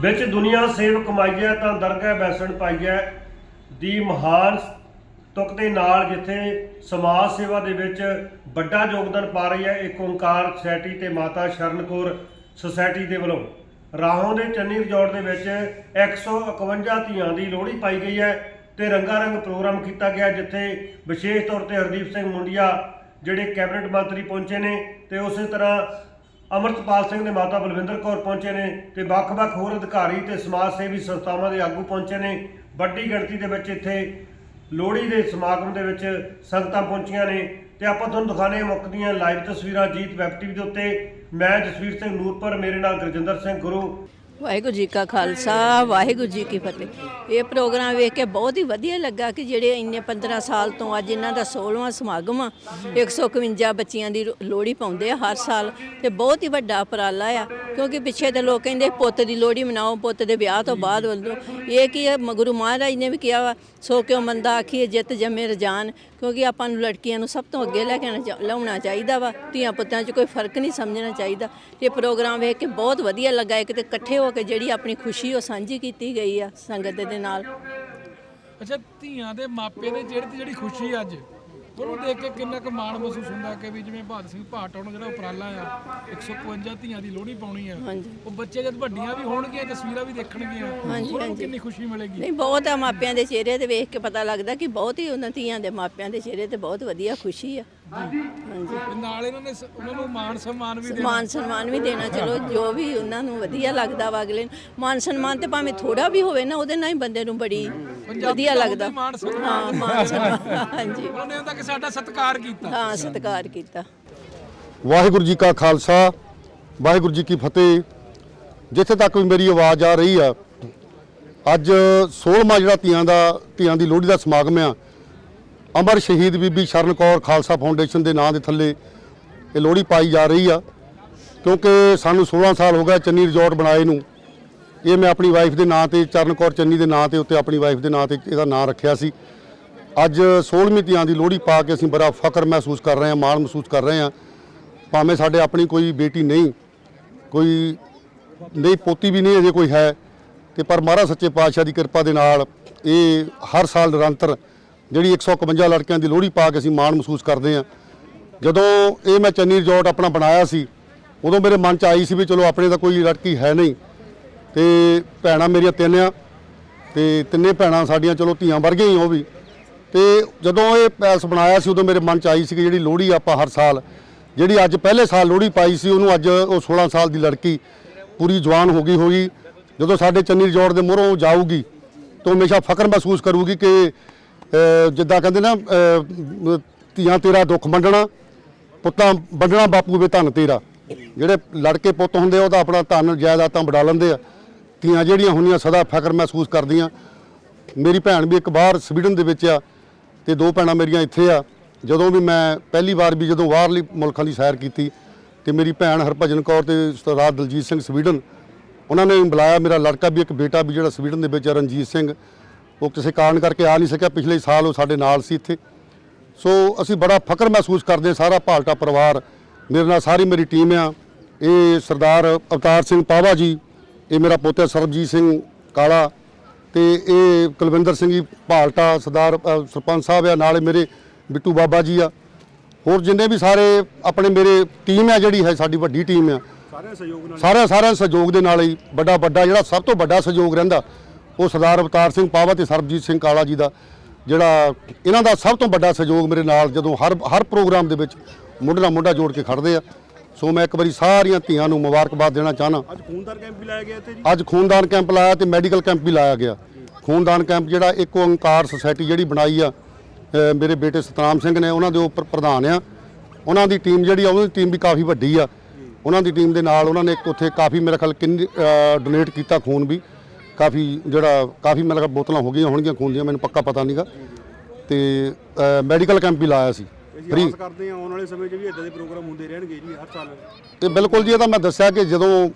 ਵਿੱਚ ਦੁਨੀਆ ਸੇਵ ਕਮਾਈਐ ਤਾਂ ਦਰਗਾਹ ਬੈਸਣ ਪਾਈਐ ਦੀ ਮਹਾਨ ਤੁਕ ਦੇ ਨਾਲ ਜਿੱਥੇ ਸਮਾਜ ਸੇਵਾ ਦੇ ਵਿੱਚ ਵੱਡਾ ਯੋਗਦਾਨ ਪਾ ਰਹੀ ਹੈ, ਇੱਕ ਓੰਕਾਰ ਸੋਸਾਇਟੀ ਤੇ ਮਾਤਾ ਸ਼ਰਨ ਕੌਰ ਸੁਸਾਇਟੀ ਦੇ ਵੱਲੋਂ। ਰਾਹੋਂ ਦੇ ਚੰਨੀ ਰਿਜ਼ੋਰਟ ਦੇ ਵਿੱਚ 151 ਧੀਆਂ ਦੀ ਲੋਹੜੀ ਪਾਈ ਗਈ ਹੈ ਤੇ ਰੰਗਾ ਰੰਗ ਪ੍ਰੋਗਰਾਮ ਕੀਤਾ ਗਿਆ, ਜਿੱਥੇ ਵਿਸ਼ੇਸ਼ ਤੌਰ ਤੇ ਹਰਦੀਪ ਸਿੰਘ ਮੁੰਡੀਆ, ਜਿਹੜੇ ਕੈਬਨਿਟ ਮੰਤਰੀ ਪਹੁੰਚੇ ਨੇ, ਤੇ ਉਸੇ ਤਰ੍ਹਾਂ ਅਮਰਤਪਾਲ ਸਿੰਘ ਦੇ ਮਾਤਾ ਬਲਵਿੰਦਰ ਕੌਰ ਪਹੁੰਚੇ ਨੇ ਤੇ ਵੱਖ-ਵੱਖ ਹੋਰ ਅਧਿਕਾਰੀ ਤੇ ਸਮਾਜ ਸੇਵੀ ਸੰਸਥਾਵਾਂ ਦੇ ਆਗੂ ਪਹੁੰਚੇ ਨੇ। ਵੱਡੀ ਗਿਣਤੀ ਦੇ ਵਿੱਚ ਇੱਥੇ ਲੋਹੜੀ ਦੇ ਸਮਾਗਮ ਦੇ ਵਿੱਚ ਸੰਗਤਾਂ ਪਹੁੰਚੀਆਂ ਨੇ ਤੇ ਆਪਾਂ ਤੁਹਾਨੂੰ ਦਿਖਾਣੇ ਆ ਮੁੱਖ ਦੀਆਂ ਲਾਈਵ ਤਸਵੀਰਾਂ ਜੀਤ ਵੈਬ ਟੀਵੀ ਦੇ ਉੱਤੇ। ਮੈਂ ਜਸਵੀਰ ਸਿੰਘ ਨੂਰਪੁਰ, ਮੇਰੇ ਨਾਲ ਗੁਰਜਿੰਦਰ ਸਿੰਘ ਗੁਰੂ। ਵਾਹਿਗੁਰੂ ਜੀ ਕਾ ਖਾਲਸਾ, ਵਾਹਿਗੁਰੂ ਜੀ ਕੀ ਫਤਿਹ। ਇਹ ਪ੍ਰੋਗਰਾਮ ਵੇਖ ਕੇ ਬਹੁਤ ਹੀ ਵਧੀਆ ਲੱਗਾ ਕਿ ਜਿਹੜੇ ਇੰਨੇ 15 ਸਾਲ ਤੋਂ ਅੱਜ ਇਹਨਾਂ ਦਾ 16ਵਾਂ ਸਮਾਗਮ ਆ 151 ਬੱਚੀਆਂ ਦੀ ਲੋਹੜੀ ਪਾਉਂਦੇ ਆ ਹਰ ਸਾਲ ਤੇ ਬਹੁਤ ਹੀ ਵੱਡਾ ਉਪਰਾਲਾ ਆ। ਕਿਉਂਕਿ ਪਿੱਛੇ ਦੇ ਲੋਕ ਕਹਿੰਦੇ ਪੁੱਤ ਦੀ ਲੋਹੜੀ ਮਨਾਓ ਪੁੱਤ ਦੇ ਵਿਆਹ ਤੋਂ ਬਾਅਦ ਵੱਲੋਂ। ਇਹ ਕੀ ਹੈ, ਗੁਰੂ ਮਹਾਰਾਜ ਨੇ ਵੀ ਕਿਹਾ ਵਾ ਸੋ ਕਿਉਂ ਮੰਦਾ ਆਖੀਏ ਜਿੱਤ ਜੰਮੇ ਰਜਾਨ। ਕਿਉਂਕਿ ਆਪਾਂ ਨੂੰ ਲੜਕੀਆਂ ਨੂੰ ਸਭ ਤੋਂ ਅੱਗੇ ਲੈ ਕੇ ਆਉਣਾ ਚਾ- ਲਿਆਉਣਾ ਚਾਹੀਦਾ ਵਾ। ਧੀਆਂ ਪੁੱਤਾਂ 'ਚ ਕੋਈ ਫ਼ਰਕ ਨਹੀਂ ਸਮਝਣਾ ਚਾਹੀਦਾ। ਤੇ ਪ੍ਰੋਗਰਾਮ ਵੇਖ ਕੇ ਬਹੁਤ ਵਧੀਆ ਲੱਗਾ। ਇੱਕ ਤੇ ਇਕੱਠੇ ਹੋ ਕੇ ਜਿਹੜੀ ਆਪਣੀ ਖੁਸ਼ੀ ਉਹ ਸਾਂਝੀ ਕੀਤੀ ਗਈ ਆ ਸੰਗਤ ਦੇ ਨਾਲ। ਅੱਛਾ ਧੀਆਂ ਦੇ ਮਾਪੇ ਦੇ ਜਿਹੜੇ ਤੇ ਜਿਹੜੀ ਖੁਸ਼ੀ ਅੱਜ? ਉਹਨੂੰ ਦੇਖ ਕੇ ਕਿੰਨਾ ਕੁ ਮਾਣ ਮਹਿਸੂਸ ਹੁੰਦਾ ਕਿ ਵੀ ਜਿਵੇਂ ਬਹਾਦਰ ਸਿੰਘ ਭਾਟਾ ਨੂੰ ਜਿਹੜਾ ਉਪਰਾਲਾ ਆ 151 ਧੀਆਂ ਦੀ ਲੋਹੜੀ ਪਾਉਣੀ ਆ ਹਾਂਜੀ। ਉਹ ਬੱਚੇ ਜਦ ਵੱਡੀਆਂ ਵੀ ਹੋਣਗੀਆਂ ਤਸਵੀਰਾਂ ਵੀ ਦੇਖਣਗੀਆਂ ਹਾਂਜੀ, ਉਹਨਾਂ ਨੂੰ ਹਾਂਜੀ। ਕਿੰਨੀ ਖੁਸ਼ੀ ਮਿਲੇਗੀ? ਨਹੀਂ ਬਹੁਤ ਆ ਮਾਪਿਆਂ ਦੇ ਚਿਹਰੇ ਤੇ ਵੇਖ ਕੇ ਪਤਾ ਲੱਗਦਾ ਕਿ ਬਹੁਤ ਹੀ ਉਹਨਾਂ ਧੀਆਂ ਦੇ ਮਾਪਿਆਂ ਦੇ ਚਿਹਰੇ ਤੇ ਬਹੁਤ ਵਧੀਆ ਖੁਸ਼ੀ ਆ। ਹਾਂਜੀ। ਤੇ ਨਾਲ ਇਹਨਾਂ ਨੇ ਸ- ਉਹਨਾਂ ਨੂੰ ਮਾਣ ਸਨਮਾਨ ਵੀ ਦੇਣਾ। ਮਾਨ ਸਨਮਾਨ ਵੀ ਦੇਣਾ ਚਲੋ ਜੋ ਵੀ ਉਹਨਾਂ ਨੂੰ ਵਧੀਆ ਲੱਗਦਾ ਵਾ ਅਗਲੇ ਨੂੰ। ਮਾਨ ਸਨਮਾਨ ਤੇ ਭਾਵੇਂ ਥੋੜਾ ਵੀ ਹੋਵੇ ਨਾ ਉਹਦੇ ਨਾਲ ਹੀ ਬੰਦੇ ਨੂੰ ਬੜੀ ਵਧੀਆ ਲੱਗਦਾ। ਮਾਣ ਹਾਂ ਮਾਨ ਸਨਮਾਨ ਹਾਂਜੀ। ਉਹਨਾਂ ਨੇ ਹੁੰਦਾ ਕਿ ਸਾਡਾ ਸਤਿਕਾਰ ਕੀਤਾ। ਹਾਂ ਸਤਿਕਾਰ ਕੀਤਾ। ਵਾਹਿਗੁਰੂ ਜੀ ਕਾ ਖਾਲਸਾ ਵਾਹਿਗੁਰੂ ਜੀ ਕੀ ਫਤਿਹ। ਜਿੱਥੇ ਤੱਕ ਵੀ ਮੇਰੀ ਆਵਾਜ਼ ਆ ਰਹੀ ਆ ਅੱਜ 16ਵਾਂ ਜਿਹੜਾ ਧੀਆਂ ਦਾ ਧੀਆਂ ਦੀ ਲੋਹੜੀ ਦਾ ਸਮਾਗਮ ਆ ਅਮਰ ਸ਼ਹੀਦ ਬੀਬੀ ਸ਼ਰਨ ਕੌਰ ਖਾਲਸਾ ਫਾਊਂਡੇਸ਼ਨ ਦੇ ਨਾਂ ਦੇ ਥੱਲੇ ਇਹ ਲੋਹੜੀ ਪਾਈ ਜਾ ਰਹੀ ਆ ਕਿਉਂਕਿ ਸਾਨੂੰ 16 ਸਾਲ ਹੋ ਗਏ ਚੰਨੀ ਰਿਜ਼ੋਰਟ ਬਣਾਏ ਨੂੰ। ਇਹ ਮੈਂ ਆਪਣੀ ਵਾਈਫ ਦੇ ਨਾਂ ਤੇ ਚਰਨ ਕੌਰ ਚੰਨੀ ਦੇ ਨਾਂ ਤੇ ਉੱਤੇ ਆਪਣੀ ਵਾਈਫ ਦੇ ਨਾਂ ਤੇ ਇਹਦਾ ਨਾਂ ਰੱਖਿਆ ਸੀ। ਅੱਜ 16ਵੀਂ ਧੀਆਂ ਦੀ ਲੋਹੜੀ ਪਾ ਕੇ ਅਸੀਂ ਬੜਾ ਫਖਰ ਮਹਿਸੂਸ ਕਰ ਰਹੇ ਹਾਂ, ਮਾਣ ਮਹਿਸੂਸ ਕਰ ਰਹੇ ਹਾਂ। ਭਾਵੇਂ ਸਾਡੇ ਆਪਣੀ ਕੋਈ ਬੇਟੀ ਨਹੀਂ, ਕੋਈ ਨਹੀਂ, ਪੋਤੀ ਵੀ ਨਹੀਂ ਅਜੇ ਕੋਈ ਹੈ, ਤੇ ਪਰ ਮਹਾਰਾਜ ਸੱਚੇ ਪਾਤਸ਼ਾਹ ਦੀ ਕਿਰਪਾ ਦੇ ਨਾਲ ਇਹ ਹਰ ਸਾਲ ਨਿਰੰਤਰ ਜਿਹੜੀ 151 ਲੜਕਿਆਂ ਦੀ ਲੋਹੜੀ ਪਾ ਕੇ ਅਸੀਂ ਮਾਣ ਮਹਿਸੂਸ ਕਰਦੇ ਹਾਂ। ਜਦੋਂ ਇਹ ਮੈਂ ਚੰਨੀ ਰਿਜ਼ੋਰਟ ਆਪਣਾ ਬਣਾਇਆ ਸੀ, ਉਦੋਂ ਮੇਰੇ ਮਨ ਚ ਆਈ ਸੀ ਵੀ ਚਲੋ ਆਪਣੇ ਤਾਂ ਕੋਈ ਲੜਕੀ ਹੈ ਨਹੀਂ। ਤੇ ਭੈਣਾਂ ਮੇਰੀਆਂ ਤਿੰਨ ਆ ਤੇ ਤਿੰਨੇ ਭੈਣਾਂ ਸਾਡੀਆਂ ਚਲੋ ਧੀਆਂ ਵਰਗੀਆਂ ਹੀ ਉਹ ਵੀ। ਤੇ ਜਦੋਂ ਇਹ ਪੈਲਸ ਬਣਾਇਆ ਸੀ ਉਦੋਂ ਮੇਰੇ ਮਨ ਚ ਆਈ ਸੀ ਕਿ ਜਿਹੜੀ ਲੋਹੜੀ ਆਪਾਂ ਹਰ ਸਾਲ ਜਿਹੜੀ ਅੱਜ ਪਹਿਲੇ ਸਾਲ ਲੋਹੜੀ ਪਾਈ ਸੀ ਉਹਨੂੰ ਅੱਜ ਉਹ 16 ਸਾਲ ਦੀ ਲੜਕੀ ਪੂਰੀ ਜਵਾਨ ਹੋ ਗਈ ਹੋਗੀ। ਜਦੋਂ ਸਾਡੇ ਚੰਨੀ ਰਿਜ਼ੋਰਟ ਦੇ ਮੂਹਰੋਂ ਜਾਊਗੀ ਤਾਂ ਹਮੇਸ਼ਾ ਫਖਰ ਮਹਿਸੂਸ ਕਰੂਗੀ ਕਿ ਜਿੱਦਾਂ ਕਹਿੰਦੇ ਨਾ ਧੀਆਂ ਤੇਰਾ ਦੁੱਖ ਵੰਡਣਾ ਪੁੱਤਾਂ ਵੰਡਣਾ ਬਾਪੂ ਵੇ ਧਨ ਤੇਰਾ। ਜਿਹੜੇ ਲੜਕੇ ਪੁੱਤ ਹੁੰਦੇ ਆ, ਤਾਂ ਆਪਣਾ ਧਨ ਜਾਇਦਾਦਾਂ ਵਡਾ ਲੈਂਦੇ ਆ। ਧੀਆਂ ਜਿਹੜੀਆਂ ਹੁੰਦੀਆਂ ਸਦਾ ਫਖਰ ਮਹਿਸੂਸ ਕਰਦੀਆਂ। ਮੇਰੀ ਭੈਣ ਵੀ ਇੱਕ ਬਾਹਰ ਸਵੀਡਨ ਦੇ ਵਿੱਚ ਆ ਤੇ ਦੋ ਭੈਣਾਂ ਮੇਰੀਆਂ ਇੱਥੇ ਆ। ਜਦੋਂ ਵੀ ਮੈਂ ਪਹਿਲੀ ਵਾਰ ਵੀ ਜਦੋਂ ਬਾਹਰਲੀ ਮੁਲਕਾਂ ਦੀ ਸੈਰ ਕੀਤੀ ਤੇ ਮੇਰੀ ਭੈਣ ਹਰਭਜਨ ਕੌਰ ਤੇ ਸਰਦਾਰ ਦਲਜੀਤ ਸਿੰਘ ਸਵੀਡਨ ਉਹਨਾਂ ਨੇ ਬੁਲਾਇਆ ਮੇਰਾ ਲੜਕਾ ਵੀ ਇੱਕ ਬੇਟਾ ਵੀ ਜਿਹੜਾ ਸਵੀਡਨ ਦੇ ਵਿੱਚ ਆ, ਰਣਜੀਤ ਸਿੰਘ। ਉਹ ਕਿਸੇ ਕਾਰਨ ਕਰਕੇ ਆ ਨਹੀਂ ਸਕਿਆ ਪਿਛਲੇ ਸਾਲ ਉਹ ਸਾਡੇ ਨਾਲ ਸੀ ਇੱਥੇ। ਸੋ ਅਸੀਂ ਬੜਾ ਫਕਰ ਮਹਿਸੂਸ ਕਰਦੇ ਹਾਂ, ਸਾਰਾ ਭਾਲਟਾ ਪਰਿਵਾਰ ਮੇਰੇ ਨਾਲ ਸਾਰੀ ਮੇਰੀ ਟੀਮ ਆ। ਇਹ ਸਰਦਾਰ ਅਵਤਾਰ ਸਿੰਘ ਪਾਵਾ ਜੀ ਇਹ ਮੇਰਾ ਪੋਤਾ ਸਰਬਜੀਤ ਸਿੰਘ ਕਾਲਾ ਤੇ ਇਹ ਕੁਲਵਿੰਦਰ ਸਿੰਘ ਜੀ ਭਾਲਟਾ ਸਰਦਾਰ ਅ, ਸਰਪੰਚ ਸਾਹਿਬ ਆ ਨਾਲੇ ਮੇਰੇ ਬਿੱਟੂ ਬਾਬਾ ਜੀ ਆ। ਹੋਰ ਜਿੰਨੇ ਵੀ ਸਾਰੇ ਆਪਣੇ ਮੇਰੇ ਟੀਮ ਆ ਜਿਹੜੀ ਹੈ ਸਾਡੀ ਵੱਡੀ ਟੀਮ ਆ। ਸਾਰੇ ਸਹਿਯੋਗ ਨਾਲ ਸਾਰਿਆਂ ਸਾਰਿਆਂ ਸਹਿਯੋਗ ਦੇ ਨਾਲ ਹੀ ਵੱਡਾ ਵੱਡਾ ਜਿਹੜਾ ਸਭ ਤੋਂ ਵੱਡਾ ਸਹਿਯੋਗ ਰਹਿੰਦਾ ਉਹ ਸਰਦਾਰ ਅਵਤਾਰ ਸਿੰਘ ਪਾਵਾ ਤੇ ਸਰਬਜੀਤ ਸਿੰਘ ਕਾਲਾ ਜੀ ਦਾ ਜਿਹੜਾ ਇਹਨਾਂ ਦਾ ਸਭ ਤੋਂ ਵੱਡਾ ਸਹਿਯੋਗ ਮੇਰੇ ਨਾਲ ਜਦੋਂ ਹਰ ਹਰ ਪ੍ਰੋਗਰਾਮ ਦੇ ਵਿੱਚ ਮੁੱਢ ਨਾਲ ਮੁੱਢਾ ਜੋੜ ਕੇ ਖੜਦੇ ਆ। ਸੋ ਮੈਂ ਇੱਕ ਵਾਰੀ ਸਾਰੀਆਂ ਧੀਆਂ ਨੂੰ ਮੁਬਾਰਕਬਾਦ ਦੇਣਾ ਚਾਹਨਾ। ਅੱਜ ਖੂਨਦਾਰ ਕੈਂਪ ਵੀ ਲਾਇਆ ਗਿਆ ਇੱਥੇ ਜੀ? ਅੱਜ ਖੂਨਦਾਨ ਕੈਂਪ ਲਾਇਆ ਤੇ ਮੈਡੀਕਲ ਕੈਂਪ ਵੀ ਲਾਇਆ ਗਿਆ। ਖੂਨਦਾਨ ਕੈਂਪ ਜਿਹੜਾ ਇੱਕ ਓੰਕਾਰ ਸੁਸਾਇਟੀ ਜਿਹੜੀ ਬਣਾਈ ਆ ਮੇਰੇ ਬੇਟੇ ਸਤਨਾਮ ਸਿੰਘ ਨੇ ਉਹਨਾਂ ਦੇ ਉੱਪਰ ਪ੍ਰਧਾਨ ਆ। ਉਹਨਾਂ ਦੀ ਟੀਮ ਜਿਹੜੀ ਆ ਉਹਨਾਂ ਦੀ ਟੀਮ ਵੀ ਕਾਫੀ ਵੱਡੀ ਆ। ਉਹਨਾਂ ਦੀ ਟੀਮ ਦੇ ਨਾਲ ਉਹਨਾਂ ਨੇ ਇੱਕ ਉੱਥੇ ਕਾਫੀ ਮੇਰੇ ਖਿਆਲ ਕਿੰਨੀ ਡੋਨੇਟ ਕੀਤਾ ਖੂਨ ਵੀ। ਕਾਫੀ ਜਿਹੜਾ ਕਾਫੀ ਮੇਰੇ ਖਿਆਲ ਬੋਤਲਾਂ ਹੋ ਗਈਆਂ ਹੋਣਗੀਆਂ ਖੂਨ ਦੀਆਂ ਮੈਨੂੰ ਪੱਕਾ ਪਤਾ ਨਹੀਂਗਾ ਤੇ ਮੈਡੀਕਲ ਕੈਂਪ ਵੀ ਲਾਇਆ ਸੀ। ਅਸੀਂ ਕਰਦੇ ਹਾਂ ਆਉਣ ਵਾਲੇ ਸਮੇਂ 'ਚ ਵੀ ਇਦਾਂ ਦੇ ਪ੍ਰੋਗਰਾਮ ਹੁੰਦੇ ਰਹਿਣਗੇ ਜੀ ਹਰ ਸਾਲ। ਤੇ ਬਿਲਕੁਲ ਜੀ ਇਹ ਤਾਂ ਮੈਂ ਦੱਸਿਆ ਕਿ ਜਦੋਂ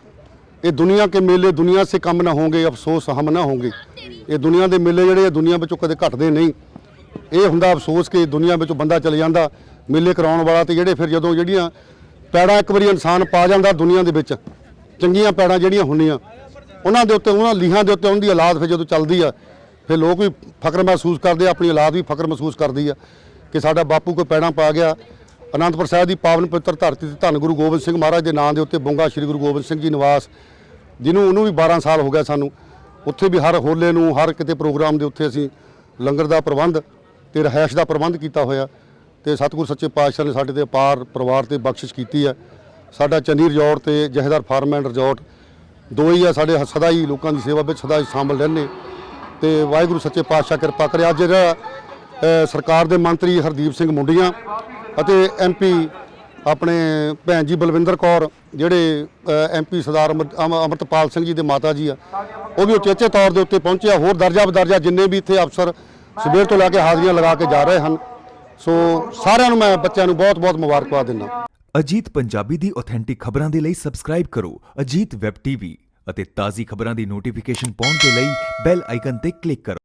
ਇਹ ਦੁਨੀਆ ਕੇ ਮੇਲੇ ਦੁਨੀਆ ਸੇ ਕੰਮ ਨਾ ਹੋਣਗੇ ਅਫਸੋਸ ਹਮ ਨਾ ਹੋਣਗੇ। ਇਹ ਦੁਨੀਆ ਦੇ ਮੇਲੇ ਜਿਹੜੇ ਦੁਨੀਆ ਵਿੱਚੋਂ ਕਦੇ ਘਟਦੇ ਨਹੀਂ। ਇਹ ਹੁੰਦਾ ਅਫਸੋਸ ਕਿ ਦੁਨੀਆ ਵਿੱਚੋਂ ਬੰਦਾ ਚਲੇ ਜਾਂਦਾ ਮੇਲੇ ਕਰਾਉਣ ਵਾਲਾ ਤੇ ਜਿਹੜੇ ਫਿਰ ਜਦੋਂ ਜਿਹੜੀਆਂ ਪੈੜਾਂ ਇੱਕ ਵਾਰੀ ਇਨਸਾਨ ਪਾ ਜਾਂਦਾ ਦੁਨੀਆ ਦੇ ਵਿੱਚ ਚੰਗੀਆਂ ਪੈੜਾਂ ਜਿਹੜੀਆਂ ਹੁੰਦੀਆਂ ਉਹਨਾਂ ਦੇ ਉੱਤੇ ਉਹਨਾਂ ਲੀਹਾਂ ਦੇ ਉੱਤੇ ਉਹਨਾਂ ਦੀ ਔਲਾਦ ਫਿਰ ਜਦੋਂ ਚੱਲਦੀ ਆ ਫਿਰ ਲੋਕ ਵੀ ਫਕਰ ਮਹਿਸੂਸ ਕਰਦੇ ਆ ਆਪਣੀ ਔਲਾਦ ਵੀ ਫਕਰ ਮਹਿਸੂਸ ਕਰਦੀ ਆ। ਕਿ ਸਾਡਾ ਬਾਪੂ ਕੋ ਪੈਣਾ ਪਾ ਗਿਆ। ਅਨੰਦਪੁਰ ਸਾਹਿਬ ਦੀ ਪਾਵਨ ਪਵਿੱਤਰ ਧਰਤੀ ਤੇ ਧੰਨ ਗੁਰੂ ਗੋਬਿੰਦ ਸਿੰਘ ਮਹਾਰਾਜ ਦੇ ਨਾਂ ਦੇ ਉੱਤੇ ਬੁੰਗਾ ਸ੍ਰੀ ਗੁਰੂ ਗੋਬਿੰਦ ਸਿੰਘ ਜੀ ਨਿਵਾਸ, ਜਿਹਨੂੰ ਉਹਨੂੰ ਵੀ 12 ਸਾਲ ਹੋ ਗਿਆ ਸਾਨੂੰ। ਉੱਥੇ ਵੀ ਹਰ ਹੋਲੇ ਨੂੰ, ਹਰ ਕਿਤੇ ਪ੍ਰੋਗਰਾਮ ਦੇ ਉੱਤੇ ਅਸੀਂ ਲੰਗਰ ਦਾ ਪ੍ਰਬੰਧ ਤੇ ਰਹਿائش ਦਾ ਪ੍ਰਬੰਧ ਕੀਤਾ ਹੋਇਆ। ਤੇ ਸਤਿਗੁਰ ਸੱਚੇ ਪਾਤਸ਼ਾਹ ਨੇ ਸਾਡੇ ਤੇ ਅਪਾਰ ਪਰਿਵਾਰ ਤੇ ਬਖਸ਼ਿਸ਼ ਕੀਤੀ ਹੈ। ਸਾਡਾ ਚੰਨੀ ਰਿਜ਼ੋਰਟ ਤੇ ਜਹੇਦਾਰ ਫਾਰਮ ਐਂਡ ਰਿਜ਼ੋਰਟ, ਦੋ ਹੀ ਆ ਸਾਡੇ ਸਦਾ ਹੀ ਲੋਕਾਂ ਦੀ ਸੇਵਾ ਵਿੱਚ ਸਦਾ ਹੀ ਸ਼ਾਮਲ ਰਹਿੰਦੇ। ਤੇ ਵਾਹਿਗੁਰੂ ਸੱਚੇ ਪਾਤਸ਼ਾਹ ਕਿਰਪਾ ਕਰੇ। ਅੱਜ ਜਿਹੜਾ ਸਰਕਾਰ ਦੇ ਮੰਤਰੀ ਹਰਦੀਪ ਸਿੰਘ ਮੁੰਡੀਆਂ ਅਤੇ ਐਮਪੀ ਆਪਣੇ ਭੈਣ ਜੀ ਬਲਵਿੰਦਰ ਕੌਰ, ਜਿਹੜੇ ਐਮਪੀ ਸਰਦਾਰ ਅਮਰ- ਅਮ- ਅਮਰਤਪਾਲ ਸਿੰਘ ਜੀ ਦੇ ਮਾਤਾ ਜੀ ਆ, ਉਹ ਵੀ ਉਚੇਚੇ ਤੌਰ ਦੇ ਉੱਤੇ ਪਹੁੰਚਿਆ ਹੋਰ ਦਰਜਾ ਬਦਰਜਾ ਜਿੰਨੇ ਵੀ ਇੱਥੇ ਅਫਸਰ ਸਵੇਰ ਤੋਂ ਲੈ ਕੇ ਹਾਜ਼ਰੀਆਂ ਲਗਾ ਕੇ ਜਾ ਰਹੇ ਹਨ। ਸੋ ਸਾਰਿਆਂ ਨੂੰ ਮੈਂ, ਬੱਚਿਆਂ ਨੂੰ ਬਹੁਤ ਬਹੁਤ ਮੁਬਾਰਕਬਾਦ ਦਿੰਦਾ ਅਜੀਤ ਪੰਜਾਬੀ ਦੀ ਆਥੈਂਟਿਕ ਖਬਰਾਂ ਦੇ ਲਈ ਸਬਸਕ੍ਰਾਈਬ ਕਰੋ ਅਜੀਤ ਵੈਬ ਟੀਵੀ ਅਤੇ ਤਾਜ਼ੀ ਖਬਰਾਂ ਦੀ ਨੋਟੀਫਿਕੇਸ਼ਨ ਪਾਉਣ ਦੇ ਲਈ ਬੈਲ ਆਈਕਨ ਤੇ ਕਲਿੱਕ ਕਰੋ।